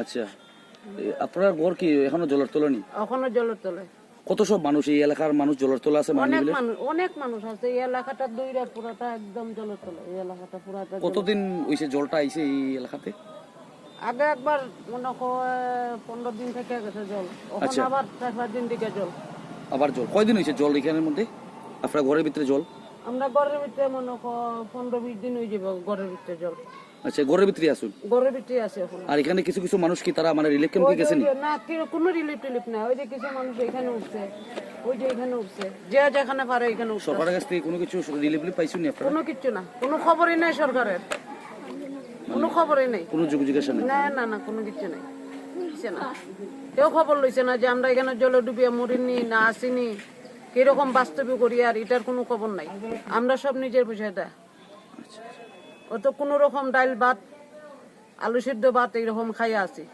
আচ্ছা। আপনার ঘর কি এখনও জলের তলানি এখনও জলের তলে। কত সব মানুষ এই এলাকার মানুষ জলের তলা আছে অনেক মানুষ অনেক মানুষ আছে। এই এলাকাটা পুরাটা একদম জলের তলে। এই এলাকাটা পুরাটা কতদিন হইছে জলটা আইছে এই এলাকাতে? আগে একবার মনে কর পনেরো দিন থেকে গেছে জল। আচ্ছা। আবার চার পাঁচ দিন থেকে জল। আবার জল। কয়দিন হয়েছে জল এখানের মধ্যে? আপনার ঘরের ভিতরে জল? আমরা ঘরের ভিতরে মনে কর পনেরো বিশ দিন হয়ে যাবে ঘরের ভিতরে জল। আচ্ছা ঘরের ভিতরে আসুন ঘরের ভিতরে আছে এখন। আর এখানে কিছু কিছু মানুষ কি তারা মানে রিলিফ ক্যাম্পে গেছেন না? কোনো রিলিফ টিলিফ না ওই যে কিছু মানুষ এখানে উঠছে। ওই যে এখানে উঠছে। যে যেখানে পারে এখানে উঠছে। সরকারের কাছ থেকে কোনো কিছু রিলিফ পাইছেন নি আপনারা? কোনো কিচ্ছু না। কোনো খবরই নেই সরকারের। কোনো খবরই নেই। কোনো জিজ্ঞাসা নেই? না না না কোনো কিছু নেই। কিছু না। কেউ খবর লইছে না যে আমরা এখানে জলে ডুবিয়ে মরিনি না আসিনি। কীরকম বাস্তবে করি আর এটার কোনো খবর নাই। আমরা সব নিজের পয়সায় দেয়। ও তো কোনো রকম ডাইল ভাত আলু সিদ্ধ ভাত এইরকম খাইয়া আছি।